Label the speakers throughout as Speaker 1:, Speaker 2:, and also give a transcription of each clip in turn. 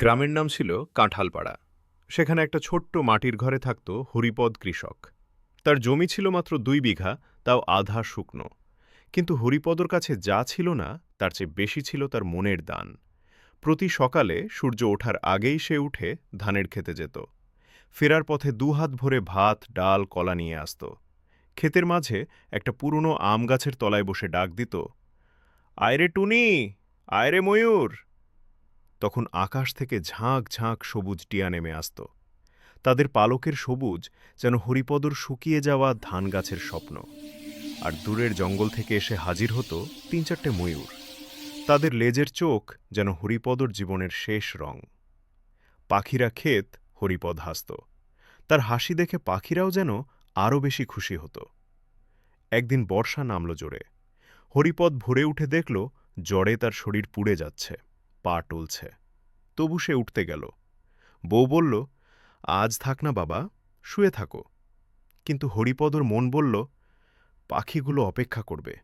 Speaker 1: গ্রামের নাম ছিল কাঁঠালপাড়া। সেখানে একটা ছোট্ট মাটির ঘরে থাকত হরিপদ কৃষক। তার জমি ছিল মাত্র দুই বিঘা, তাও আধা শুকনো। কিন্তু হরিপদর কাছে যা ছিল না, তার চেয়ে বেশি ছিল তার মনের দান। প্রতি সকালে সূর্য ওঠার আগেই সে উঠে ধানের খেতে যেত। ফেরার পথে দুহাত ভরে ভাত, ডাল, কলা নিয়ে আসত। ক্ষেতের মাঝে একটা পুরনো আম গাছের তলায় বসে ডাক দিত, আয়রে টুনি, আয়রে ময়ূর তখন আকাশ থেকে ঝাঁক ঝাঁক সবুজ টিয়া নেমে আসত। তাদের পালকের সবুজ যেন হরিপদর শুকিয়ে যাওয়া ধান গাছের স্বপ্ন। আর দূরের জঙ্গল থেকে এসে হাজির হতো তিন চারটে ময়ূর। তাদের লেজের চোখ যেন হরিপদর জীবনের শেষ রং। পাখিরা ক্ষেত হরিপদ হাসত। তার হাসি দেখে পাখিরাও যেন আরও বেশি খুশি হতো। একদিন বর্ষা নামল জোরে। হরিপদ ভরে উঠে দেখল জ্বরে তার শরীর পুড়ে যাচ্ছে। পা টলছে। তবু সে উঠতে গেল। বউ বলল, আজ থাক না বাবা, শুয়ে থাকো। কিন্তু হরিপদর মন বলল, পাখিগুলো অপেক্ষা করবে।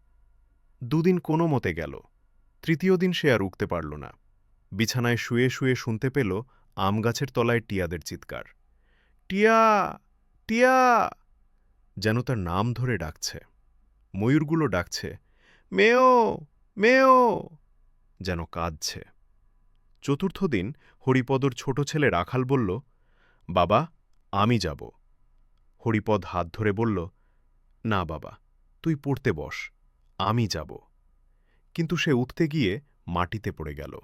Speaker 1: দুদিন কোনো মতে গেল। তৃতীয় দিন সে আর উঠতে পারল না। বিছানায় শুয়ে শুয়ে শুনতে পেল আম গাছের তলায় টিয়াদের চিৎকার। টিয়া টিয়া! যেন তার নাম ধরে ডাকছে। ময়ূরগুলো ডাকছে মেও মেও যেন কাঁদছে। চতুর্থ দিন হরিপদর ছোট ছেলে রাখাল বলল, বাবা, আমি যাব। হরিপদ হাত ধরে বলল, না বাবা, তুই পড়তে বস, আমি যাব। কিন্তু সে উঠতে গিয়ে মাটিতে পড়ে গেল।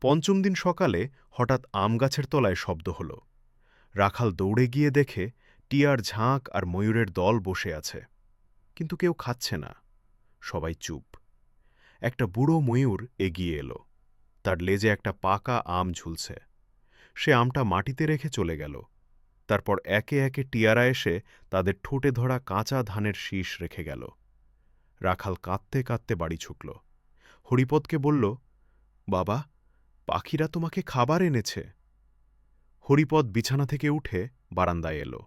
Speaker 1: পঞ্চম দিন সকালে হঠাৎ আম গাছের তলায় শব্দ হল। রাখাল দৌড়ে গিয়ে দেখে টিয়ার ঝাঁক আর ময়ূরের দল বসে আছে। কিন্তু কেউ খাচ্ছে না। সবাই চুপ। একটা বুড়ো ময়ূর এগিয়ে এলো। তার লেজে একটা পাকা আম ঝুলছে। সে আমটা মাটিতে রেখে চলে গেল। তারপর একে একে টিয়ারা এসে তাদের ঠোঁটে ধরা কাঁচা ধানের শীষ রেখে গেল। রাখাল কাঁদতে কাঁদতে বাড়ি ছুকল হরিপদকে বলল, বাবা, পাখিরা তোমাকে খাবার এনেছে। হরিপদ বিছানা থেকে উঠে বারান্দায় এলো।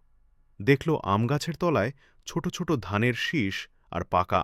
Speaker 1: দেখল আম গাছের তলায় ছোট ছোট ধানের শীষ আর পাকা